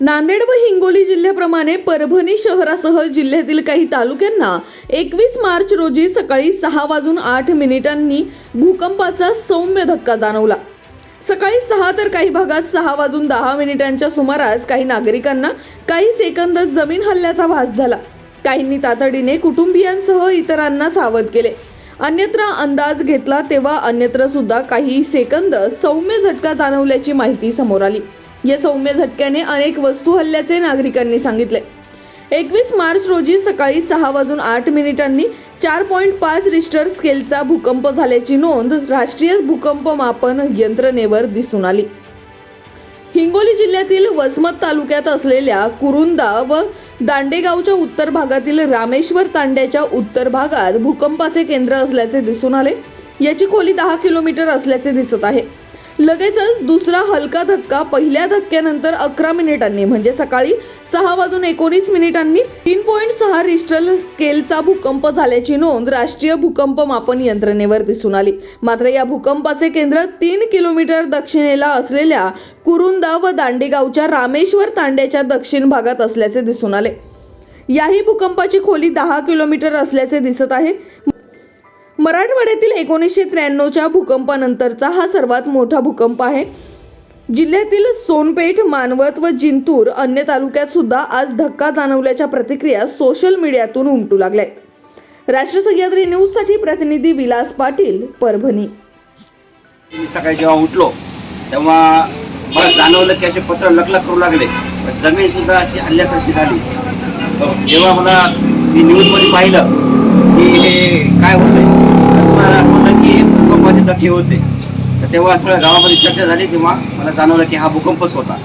नांदेड व हिंगोली जिल्ह्याप्रमाणे परभणी शहरासह जिल्ह्यातील काही तालुक्यांना एकवीस मार्च रोजी सकाळी सहा वाजून आठ मिनिटांनी भूकंपाचा सौम्य धक्का जाणवला. सकाळी सहा तर काही भागात सहा वाजून दहा मिनिटांच्या सुमारास काही नागरिकांना काही सेकंद जमीन हल्ल्याचा भास झाला. काहींनी तातडीने कुटुंबियांसह इतरांना सावध केले. अन्यत्र अंदाज घेतला तेव्हा अन्यत्र सुद्धा काही सेकंद सौम्य झटका जाणवल्याची माहिती समोर आली. या सौम्य झटक्याने अनेक वस्तू हल्ल्याचे नागरिकांनी सांगितले. एकवीस मार्च रोजी सकाळी सहा वाजून आठ मिनिटांनी चार पॉईंट पाच रिस्टर स्केलचा भूकंप झाल्याची नोंद राष्ट्रीय भूकंप मापन यंत्रणेवर दिसून आली. हिंगोली जिल्ह्यातील वसमत तालुक्यात असलेल्या कुरुंदा व दांडेगावच्या उत्तर भागातील रामेश्वर तांड्याच्या उत्तर भागात भूकंपाचे केंद्र असल्याचे दिसून आले. याची खोली दहा किलोमीटर असल्याचे दिसत आहे. लगेचच दुसरा हलका धक्का पहिल्या धक्क्यानंतर अकरा मिनिटांनी म्हणजे सकाळी सहा वाजून एकोणीस मिनिटांनी तीन पॉईंट सहा रिस्टल स्केलचा भूकंप झाल्याची नोंद राष्ट्रीय भूकंप मापन यंत्रणेवर दिसून आली. मात्र या भूकंपाचे केंद्र तीन किलोमीटर दक्षिणेला असलेल्या कुरुंदा व दांडेगावच्या रामेश्वर तांड्याच्या दक्षिण भागात असल्याचे दिसून आले. याही भूकंपाची खोली दहा किलोमीटर असल्याचे दिसत आहे. मराठवाड्यातील एकोणीसशे त्र्याण्णवच्या भूकंपानंतरचा हा सर्वात मोठा भूकंप आहे. जिल्ह्यातील सोनपेठ मानवत व जिंतूर अन्य तालुक्यात सुद्धा आज धक्का जाणवल्याच्या प्रतिक्रिया सोशल मीडियातून उमटू लागल्या राष्ट्र सह्याद्री न्यूजसाठी प्रतिनिधी विलास पाटील परभणी. मी सकाळी जेव्हा उठलो तेव्हा मला जाणवलं की असे पत्र लकलक करू लागले. जमीन सुद्धा अशी हल्ल्यासारखी झाली. जेव्हा मला मी न्यूजमध्ये पाहिलं की हे काय होतंय? मला की भूकंपाचे धक्के होते. तर तेव्हा सगळ्या गावामध्ये चर्चा झाली तेव्हा मला जाणवलं की हा भूकंपच होता.